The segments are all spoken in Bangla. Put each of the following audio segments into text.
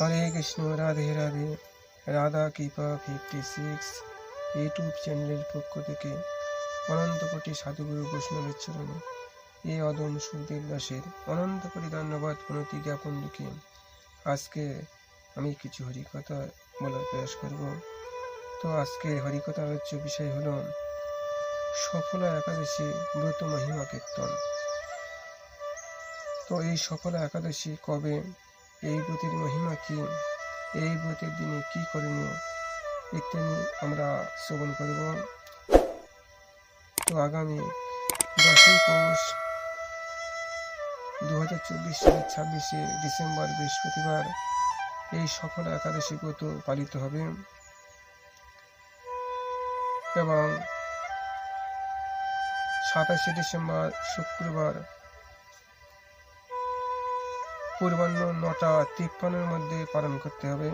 হরে কৃষ্ণ রাধে রাধে রাধা কৃপা ফিফটি সিক্স ইউটিউব চ্যানেলের পক্ষ থেকে অনন্ত কোটি সাধুগুরু বৈষ্ণবের চরণে এ অদম সুখদেব দাসের অনন্ত কোটি ধন্যবাদ প্রণতি জ্ঞাপন লিখে আজকে আমি কিছু হরিকথা বলার প্রয়াস করব তো আজকে হরিকথা আলোচ্য বিষয় হলো সফলা একাদশী ব্রত মহিমা কীর্তন তো এই সফলা একাদশী কবে এই ব্রতের মহিমা কি? এই ব্রতের দিনে কি করণীয়? ইত্যাদি আমরা শ্রবণ করব। তো আগামী দশই পৌষ দু হাজার চব্বিশ সালের ছাব্বিশে ডিসেম্বর বৃহস্পতিবার এই সফল একাদশী ব্রত পালিত হবে। এবং সাতাশে ডিসেম্বর শুক্রবার পূর্বাহ্ন নটা তিপ্পান্নের মধ্যে পালন করতে হবে।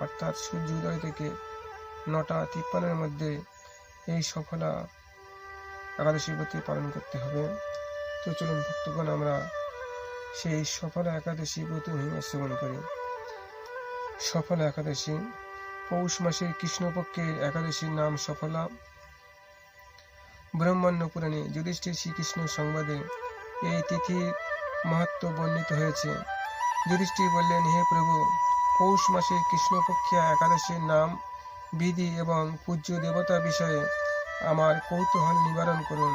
অর্থাৎ সূর্য উদয় থেকে নটা তিপ্পান্নের মধ্যে এই সফলা একাদশী ব্রতী পালন করতে হবে। তো চলুন ভক্তগণ, আমরা সেই সফলা একাদশী ব্রত মহিমা সেবন করি। সফলা একাদশী, পৌষ মাসের কৃষ্ণপক্ষের একাদশীর নাম সফলা। ব্রহ্মাণ্য পুরাণে যুধিষ্ঠির শ্রীকৃষ্ণ সংবাদে এই তিথির মাহাত্ম বর্ণিত হয়েছে। যুধিষ্ঠির বললেন, হে প্রভু, পৌষ মাসের কৃষ্ণপক্ষিয়া একাদশীর নাম, বিধি এবং পূজ্য দেবতা বিষয়ে আমার কৌতূহল নিবারণ করুন।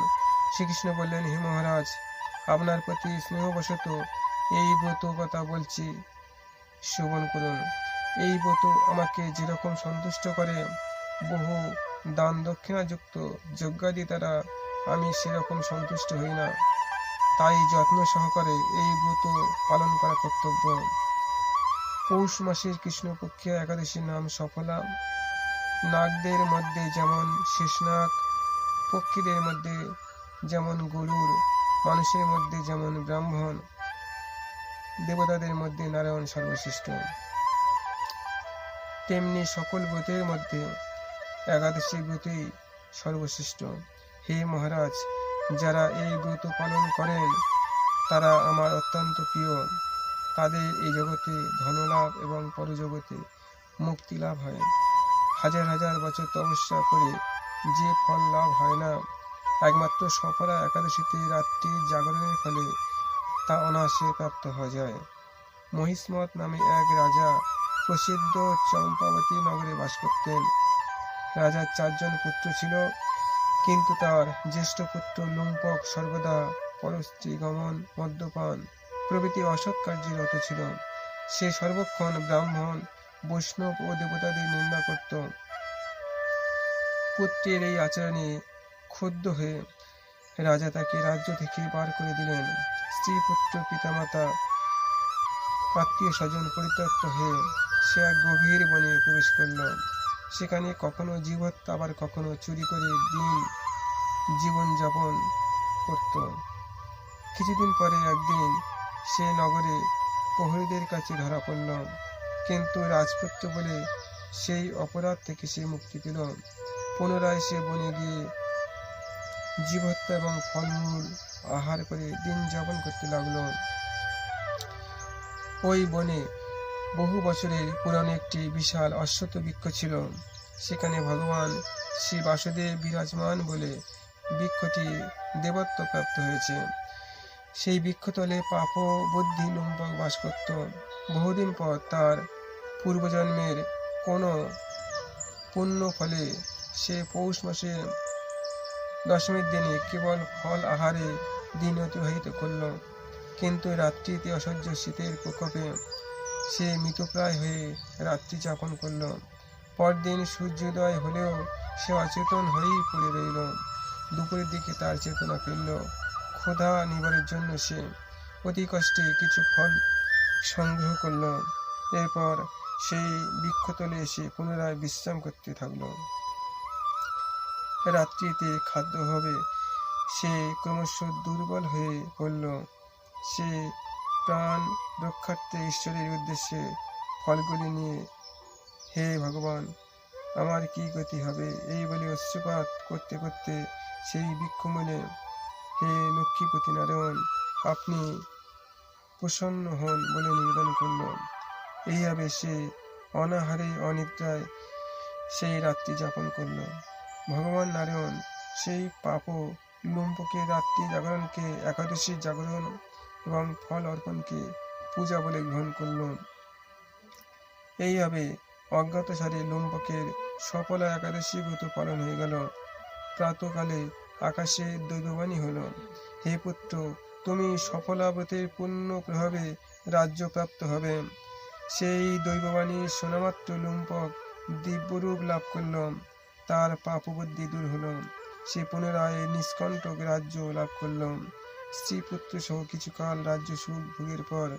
শ্রীকৃষ্ণ বললেন, হে মহারাজ, আপনার প্রতি স্নেহবশত এই ব্রত কথা বলছি, শ্রবণ করুন। এই ব্রত আমাকে যেরকম সন্তুষ্ট করে, বহু দান দক্ষিণাযুক্ত যজ্ঞাদি দ্বারা আমি সেরকম সন্তুষ্ট হই না। তাই যত্ন সহকারে এই ব্রত পালন করা কর্তব্য। পৌষ মাসের কৃষ্ণপক্ষিয়া একাদশীর নাম সফলা। নাগদের মধ্যে যেমন শেষনাগ, পক্ষীদের মধ্যে যেমন গরুর, মানুষের মধ্যে যেমন ব্রাহ্মণ, দেবতাদের মধ্যে নারায়ণ সর্বশ্রেষ্ঠ। তেমনি সকল ব্রতের মধ্যে একাদশী ব্রতই সর্বশ্রেষ্ঠ। হে মহারাজ যারা এই ব্রত পালন করেন, তারা আমার অত্যন্ত প্রিয়। তাদের এই জগতে ধনলাভ এবং পরজগতে মুক্তি লাভ হয়। হাজার হাজার বছর তপস্যা করে যে ফল লাভ হয় না, একমাত্র সফলা একাদশীতে রাত্রি জাগরণের ফলে তা অনায়াসে প্রাপ্ত হয়ে যায়। মহিষ্মত নামে এক রাজা প্রসিদ্ধ চম্পাবতী নগরে বাস করতেন। রাজার চারজন পুত্র ছিল। কিন্তু তার জ্যেষ্ঠ পুত্র লুম্পক সর্বদা পরস্ত্রী গমন মদ্যপান প্রভৃতি অসৎ কার্যে রত ছিল। সে সর্বক্ষণ ব্রাহ্মণ, বৈষ্ণব ও দেবতাদের নিন্দা করত। পুত্রের এই আচরণে ক্ষুব্ধ হয়ে রাজা তাকে রাজ্য থেকে বার করে দিলেন। স্ত্রী পুত্র পিতামাতা আত্মীয় স্বজন পরিত্যক্ত হয়ে সে এক গভীর বনে প্রবেশ করল। সেখানে কখনো জীবত্তা আবার কখনো চুরি করে দিন জীবন যাপন করত। কিছুদিন পরে একদিন সে নগরে প্রহরীদের কাছে ধরা পড়ল। কিন্তু রাজপুত্র বলে সেই অপরাধ থেকে সে মুক্তি পেল। পুনরায় সে বনে গিয়ে জীবহত্যা এবং ফলমূল আহার করে দিন যাপন করতে লাগল। ওই বনে বহু বছরের পুরানো একটি বিশাল অশ্বত্থ বৃক্ষ ছিল। সেখানে ভগবান শ্রী বাসুদেব বিরাজমান বলে বৃক্ষটি দেবত্ব প্রাপ্ত হয়েছে। সেই বৃক্ষতলে পাপ বুদ্ধি লুম্পক বাস করত। বহুদিন পর তার পূর্বজন্মের কোনো পুণ্য ফলে সে পৌষ মাসে দশমীর দিনে কেবল ফল আহারে দিন অতিবাহিত করল। কিন্তু রাত্রিতে অসহ্য শীতের প্রকোপে সে মৃতপ্রায় হয়ে রাত্রি যাপন করল। পরদিন সূর্যোদয় হলেও সে অচেতন হয়েই পড়ে রইল। দুপুরের দিকে তার চেতনা ফিরল। ক্ষুধা নিবারের জন্য সে অতি কষ্টে কিছু ফল সংগ্রহ করল। এরপর সেই বৃক্ষতলে এসে পুনরায় বিশ্রাম করতে থাকল। রাত্রিতে খাদ্য হবে সে ক্রমশ দুর্বল হয়ে পড়ল। সে প্রাণ রক্ষার্থে ঈশ্বরের উদ্দেশ্যে ফলগুলি নিয়ে, হে ভগবান, আমার কি গতি হবে? এই বলে অশ্রুপাত করতে করতে সেই বৃক্ষমূলে হে লক্ষ্মীপতি নারায়ণ, আপনি প্রসন্ন হন বলে নিবেদন করল এইভাবে সে অনাহারে, অনিদ্রায় সেই রাত্রি যাপন করল। ভগবান নারায়ণ সেই পাপ লুম্পকে রাত্রি জাগরণকে একাদশী জাগরণ এবং ফল অর্পণকে পূজা বলে গ্রহণ করল। এইভাবে অজ্ঞাতসারে লুম্পকের সফলা একাদশী ব্রত পালন হয়ে গেল। প্রাতকালে আকাশে দৈববাণী হল, হে পুত্র, তুমি সফলাব্রতের পূর্ণ প্রভাবে রাজ্যপ্রাপ্ত হবে। সেই দৈববাণী শোনামাত্র লুম্পক দিব্যরূপ লাভ করল, তার পাপবুদ্ধি দূর হলো। সে পুনরায় নিষ্কণ্টক রাজ্য লাভ করল। স্ত্রী পুত্র সহ কিছুকাল রাজ্য সুখ ভোগের পর,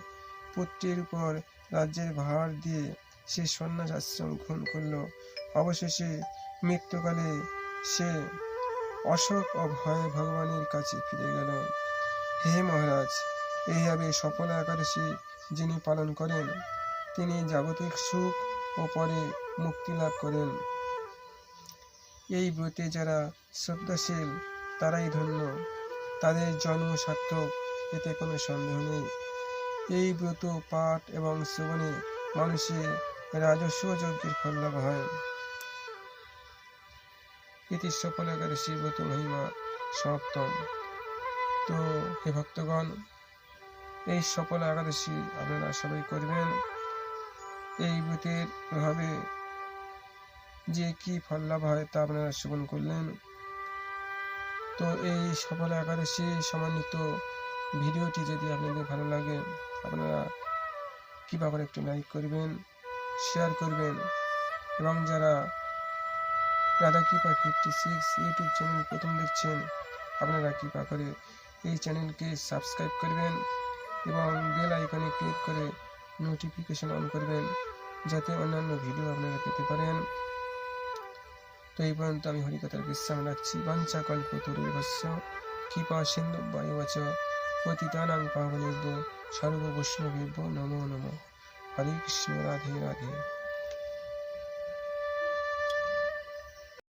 পুত্রের উপর রাজ্যের ভার দিয়ে সে সন্ন্যাস আশ্রম গ্রহণ করল। অবশেষে মৃত্যুকালে সে অশোক ও ভয়ে ভগবানের কাছে ফিরে গেল। হে মহারাজ, এইভাবে সফল একাদশী যিনি পালন করেন, তিনি জাগতিক সুখ ও পরে মুক্তি লাভ করেন। এই ব্রতে যারা শ্রদ্ধাশীল, তারাই ধন্য। তাদের জন্ম সার্থক এতে কোনো সন্দেহ নেই। এই ব্রত পাঠ এবং শ্রবণে মানুষের রাজস্ব যজ্ঞের ফল লাভ হয়। ইতি সফল একাদশী ব্রত মহিমা সমাপ্তম তো হে ভক্তগণ, এই সফল একাদশী আপনারা সবাই করবেন। এই ব্রতের প্রভাবে যে কি ফল লাভ হয় তা আপনারা শ্রবণ করলেন। তো এই সফল একাদশী সমন্বিত ভিডিওটি যদি আপনাদের ভালো লাগে, আপনারা কৃপা করে একটু লাইক করবেন শেয়ার করবেন, এবং যারা রাধা কৃপা ফিফটি সিক্স ইউটিউব চ্যানেল প্রথম দেখছেন, আপনারা কৃপা করে এই চ্যানেলকে সাবস্ক্রাইব করবেন এবং বেল আইকনে ক্লিক করে নোটিফিকেশন অন করবেন, যাতে অন্যান্য ভিডিও আপনারা পেতে পারেন। তো এই পর্যন্ত আমি হরিকথার বিশ্রাম রাখছি। বাঞ্চা কল্প তরুভস্য কৃপা সিন্ধু বায়ুবচ। পতিতানাং পাবনেভ্য সর্ব বৈষ্ণবেভ্য নমো নমঃ। হরে কৃষ্ণ। রাধে রাধে।